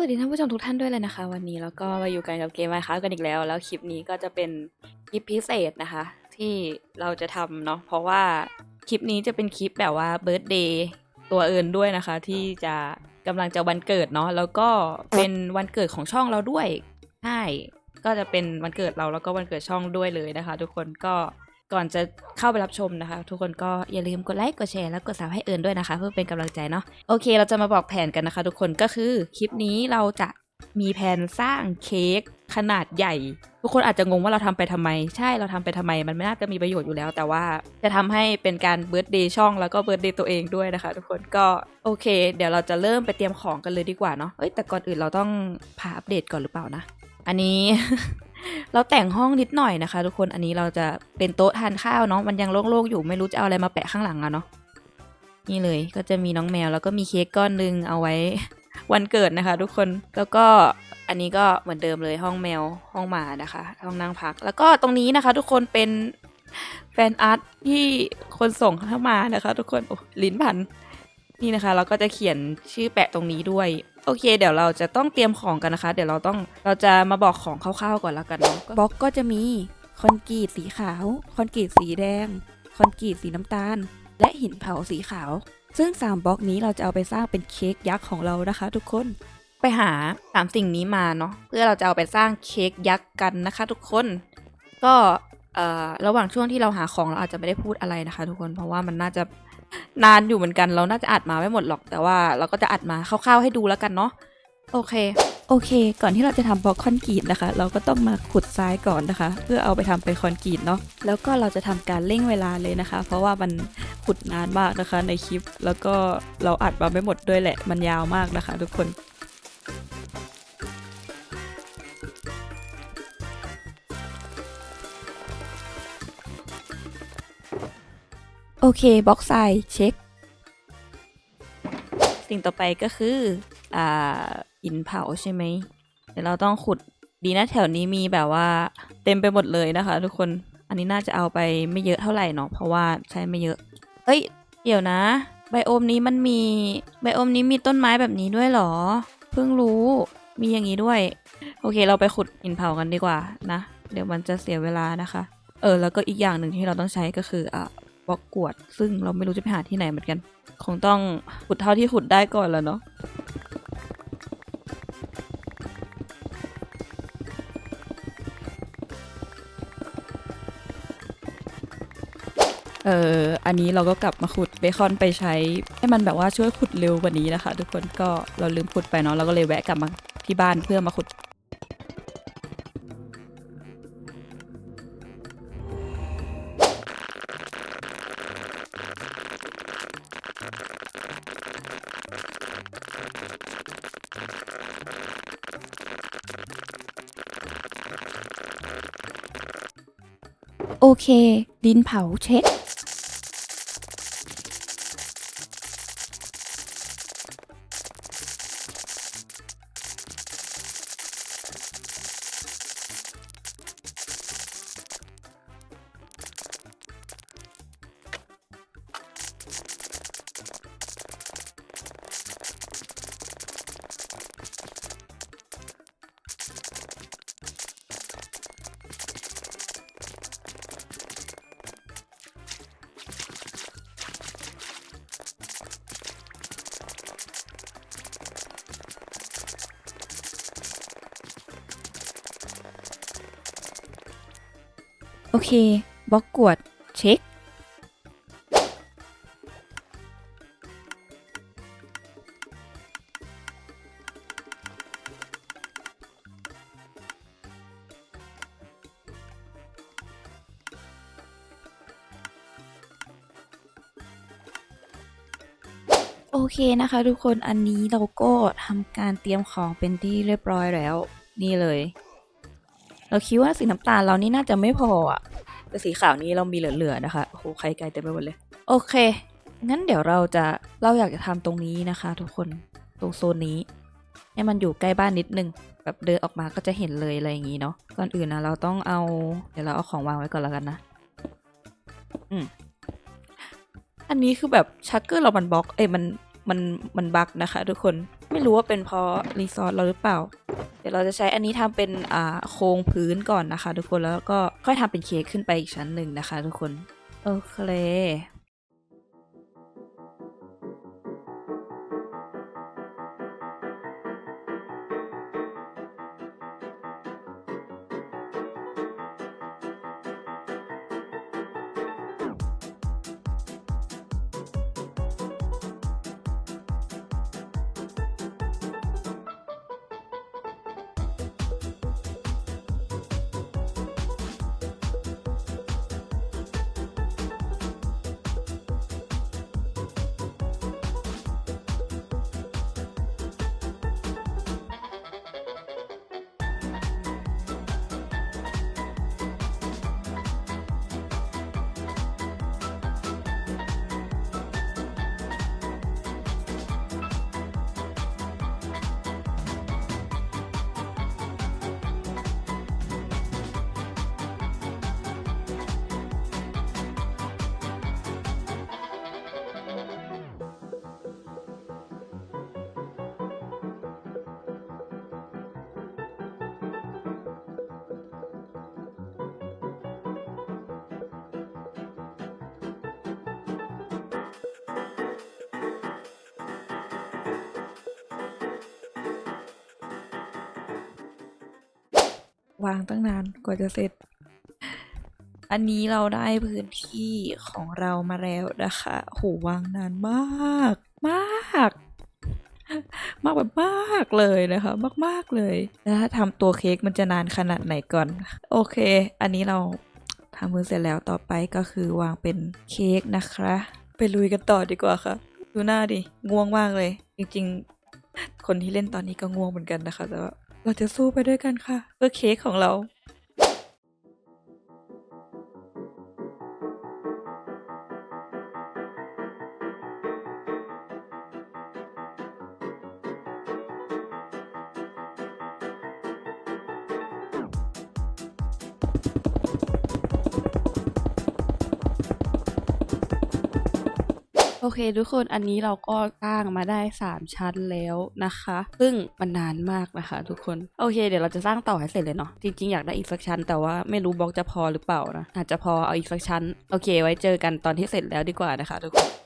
วัสดีท่านผู้ชมทุกท่านด้วยเลยนะคะ วันนี้แล้วก็มาอยู่กันกับเกมไมค้ากันอีกแล้ว แล้วคลิปนี้ก็จะเป็นคลิปพิเศษนะคะ ที่เราจะทำเนาะเพราะว่าคลิปนี้จะเป็นคลิปแบบว่าเบิร์ d เดย์ตัวเอิญด้วยนะคะ ที่จะกำลังจะวันเกิดเนาะแล้วก็เป็นวันเกิดของช่องเราด้วยใช่ก็จะเป็นวันเกิดเราแล้วก็วันเกิดช่องด้วยเลยนะคะ ทุกคนก็ ก่อนจะเข้าไปรับชมนะคะ ทุกคนก็อย่าลืมกดไลค์กดแชร์แล้วกดซับให้เอิญด้วยนะคะ เพื่อเป็นกำลังใจเนาะโอเค เราจะมาบอกแผนกันนะคะ ทุกคนก็คือคลิปนี้เราจะมีแผนสร้างเค้กขนาดใหญ่ ทุกคนอาจจะงงว่าเราทำไปทำไม ใช่เราทำไปทำไม มันไม่น่าจะมีประโยชน์อยู่แล้ว แต่ว่าจะทำให้เป็นการเบิร์ดเดย์ช่องแล้วก็เบิร์ดเดย์ตัวเองด้วยนะคะ ทุกคนก็โอเค เดี๋ยวเราจะเริ่มไปเตรียมของกันเลยดีกว่าเนาะเอ้ยแต่ก่อนอื่นเราต้องพาอัปเดตก่อนหรือเปล่านะ อันนี้ เราแต่งห้องนิดหน่อยนะคะ ทุกคนอันนี้เราจะเป็นโต๊ะทานข้าวเนาะมันยังโล่งๆอยู่ไม่รู้จะเอาอะไรมาแปะข้างหลังอะเนาะนี่เลยก็จะมีน้องแมวแล้วก็มีเค้กก้อนหนึงเอาไว้วันเกิดนะคะ ทุกคนแล้วก็อันนี้ก็เหมือนเดิมเลยห้องแมวห้องหมานะคะ ห้องนั่งพัก แล้วก็ตรงนี้นะคะ ทุกคนเป็นแฟนอาร์ตที่คนส่งเข้ามานะคะ ทุกคนโอ้ลิ้นพันนี่นะคะ เราก็จะเขียนชื่อแปะตรงนี้ด้วย โอเค เดี๋ยวเราจะต้องเตรียมของกันนะคะ เดี๋ยวเราต้องเราจะมาบอกของคร่าวๆก่อนแล้วกันเนาะบล็อกก็จะมีคอนกรีตสีขาว คอนกรีตสีแดง คอนกรีตสีน้ำตาล และหินเผาสีขาว ซึ่ง 3บล็อกนี้เราจะเอาไปสร้างเป็นเค้กยักษ์ของเรานะคะ ทุกคนไปหาสามสิ่งนี้มาเนาะเพื่อเราจะเอาไปสร้างเค้กยักษ์กันนะคะ ทุกคน ก็เอ่อระหว่างช่วงที่เราหาของเราอาจจะไม่ได้พูดอะไรนะคะ ทุกคนเพราะว่ามันน่าจะ นานอยู่เหมือนกันเราน่าจะอัดมาไม่หมดหรอกแต่ว่าเราก็จะอัดมาคร่าวๆให้ดูแล้วกันเนาะโอเค โอเค ก่อนที่เราจะทำบล็อกคอนกรีตนะคะ เราก็ต้องมาขุดทรายก่อนนะคะ เพื่อเอาไปทำเป็นคอนกรีตเนาะแล้วก็เราจะทำการเร่งเวลาเลยนะคะ เพราะว่ามันขุดนานมากนะคะในคลิป แล้วก็เราอัดมาไม่หมดด้วยแหละมันยาวมากนะคะ ทุกคน อเคบล็อกทรายเช็ค สิ่งต่อไปก็คืออ่าหินเผาใช่ไหมเดี๋ยวเราต้องขุดดีนะแถวนี้มีแบบว่าเต็มไปหมดเลยนะคะ ทุกคนอันนี้น่าจะเอาไปไม่เยอะเท่าไหร่เนาะเพราะว่าใช้ไม่เยอะ เอ้ย เดี๋ยวนะ ไบโอมนี้มันมีไบโอมนี้มีต้นไม้แบบนี้ด้วยเหรอ เพิ่งรู้มีอย่างนี้ด้วย โอเค เราไปขุดหินเผากันดีกว่านะ เดี๋ยวมันจะเสียเวลานะคะ เออ แล้วก็อีกอย่างหนึ่งที่เราต้องใช้ก็คืออ่า บล็อกกวด ซึ่งเราไม่รู้จะไปหาที่ไหนเหมือนกัน คงต้องขุดเท่าที่ขุดได้ก่อนแล้วเนาะเอออันนี้เราก็กลับมาขุดเบคอนไปใช้ ให้มันแบบว่าช่วยขุดเร็วกว่านี้นะคะ ทุกคนก็เราลืมขุดไปเนาะเราก็เลยแวะกลับมาที่บ้านเพื่อมาขุด โอเค ดินเผาเช็ค อเค บล็อกกวด เช็ค โอเคนะคะทุกคนอันนี้เราก็ทำการเตรียมของเป็นที่เรียบร้อยแล้ว นี่เลย เราคิดว่าสีน้ำตาลเรานี่น่าจะไม่พออะ แต่สีขาวนี้เรามีเหลือๆนะคะโอ้โหไข่ไก่เต็มไปหมดเลย โอเค งั้นเดี๋ยวเราจะเราอยากจะทำตรงนี้นะคะ ทุกคนตรงโซนนี้ ให้มันอยู่ใกล้บ้านนิดนึงแบบเดินออกมาก็จะเห็นเลยอะไรอย่างนี้เนาะก่อนอื่นนะเราต้องเอา เดี๋ยวเราเอาของวางไว้ก่อนแล้วกันนะอืมอันนี้คือแบบชักเกอร์เรามันบล็อก เอ้ยมันมันมันบั๊กนะคะ ทุกคนไม่รู้ว่าเป็นเพราะรีซอสเราหรือเปล่า ดี๋ยวเราจะใช้อันนี้ทำเป็นอ่าโครงพื้นก่อนนะคะ ทุกคนแล้วก็ค่อยทำเป็นเค้กขึ้นไปอีกชั้นหนึ่งนะคะ ทุกคนโอเค วางตั้งนานกว่าจะเสร็จ อันนี้เราได้พื้นที่ของเรามาแล้วนะคะโหวางนานมาก มาก มากแบบมากเลยนะคะ มาก ๆ เลยแล้วถ้าทำตัวเค้กมันจะนานขนาดไหนก่อน โอเค อันนี้เราทำมือเสร็จแล้วต่อไปก็คือวางเป็นเค้กนะคะ ไปลุยกันต่อดีกว่าค่ะ ดูหน้าดิ ง่วงมากเลย จริงๆ คนที่เล่นตอนนี้ก็ง่วงเหมือนกันนะคะ แต่ว่า เราจะสู้ไปด้วยกันค่ะ เพื่อเค้กของเรา อเคทุกคนอันนี้เราก็สร้างมาได้ 3 ชั้นแล้วนะคะ ซึ่งมันนานมากนะคะทุกคน โอเค เดี๋ยวเราจะสร้างต่อให้เสร็จเลยเนาะจริงๆอยากได้อีกสักชั้น แต่ว่าไม่รู้บล็อกจะพอหรือเปล่านะอาจจะพอเอาอีกสักชั้น โอเค ไว้เจอกันตอนที่เสร็จแล้วดีกว่านะคะทุกคน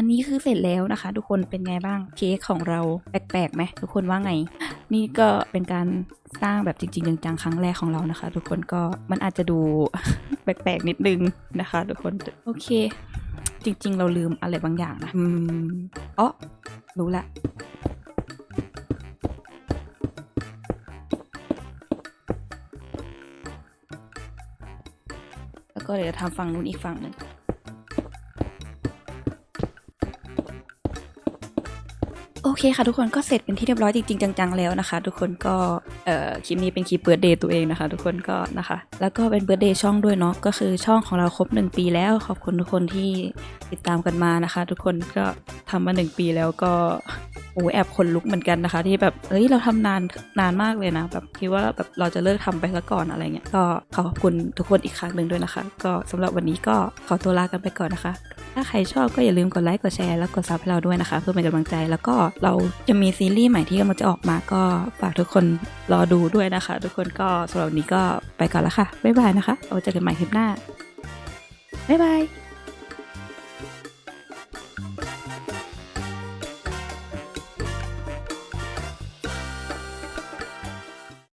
อันนี้คือเสร็จแล้วนะคะ ทุกคนเป็นไงบ้างเค้กของเราแปลกๆไหมทุกคนว่าไง นี่ก็เป็นการสร้างแบบจริงๆจังๆครั้งแรกของเรานะคะ ทุกคนก็มันอาจจะดูแปลกๆนิดนึงนะคะ ทุกคนโอเค จริง ๆ เราลืมอะไรบางอย่างนะอืมอ๋อรู้ละแล้วก็เดี๋ยวทำฝั่งนู้นอีกฝั่งหนึ่ง เคค่ะทุกคนก็เสร็จเป็นที่เรียบร้อยจริงๆจังๆแล้วนะคะ ทุกคนก็เอ่อคลิปนี้เป็นคลิปเบิร์ดเดย์ตัวเองนะคะ ทุกคนก็นะคะ แล้วก็เป็นเบิร์ดเดย์ช่องด้วยเนาะก็คือช่องของเราครบ 1 ปีแล้วขอบคุณทุกคนที่ติดตามกันมานะคะ ทุกคนก็ทำมา 1 ปีแล้วก็ โอ้แอบขนลุกเหมือนกันนะคะ ที่แบบเอ้ยเราทำนานนานมากเลยนะ แบบคิดว่าแบบเราจะเลิกทำไปซะก่อนอะไรเงี้ยก็ขอขอบคุณทุกคนอีกครั้งหนึ่งด้วยนะคะ ก็สำหรับวันนี้ก็ขอตัวลากันไปก่อนนะคะ ถ้าใครชอบก็อย่าลืมกดไลค์กดแชร์แล้วกดซับให้เราด้วยนะคะ เพื่อเป็นกำลังใจแล้วก็เราจะมีซีรีส์ใหม่ที่กำลังจะออกมาก็ฝากทุกคนรอดูด้วยนะคะ ทุกคนก็สำหรับวันนี้ก็ไปก่อนล้วค่ะบ๊ายบายนะคะเอาเจอกันใหม่คลิปหน้าบ๊ายบาย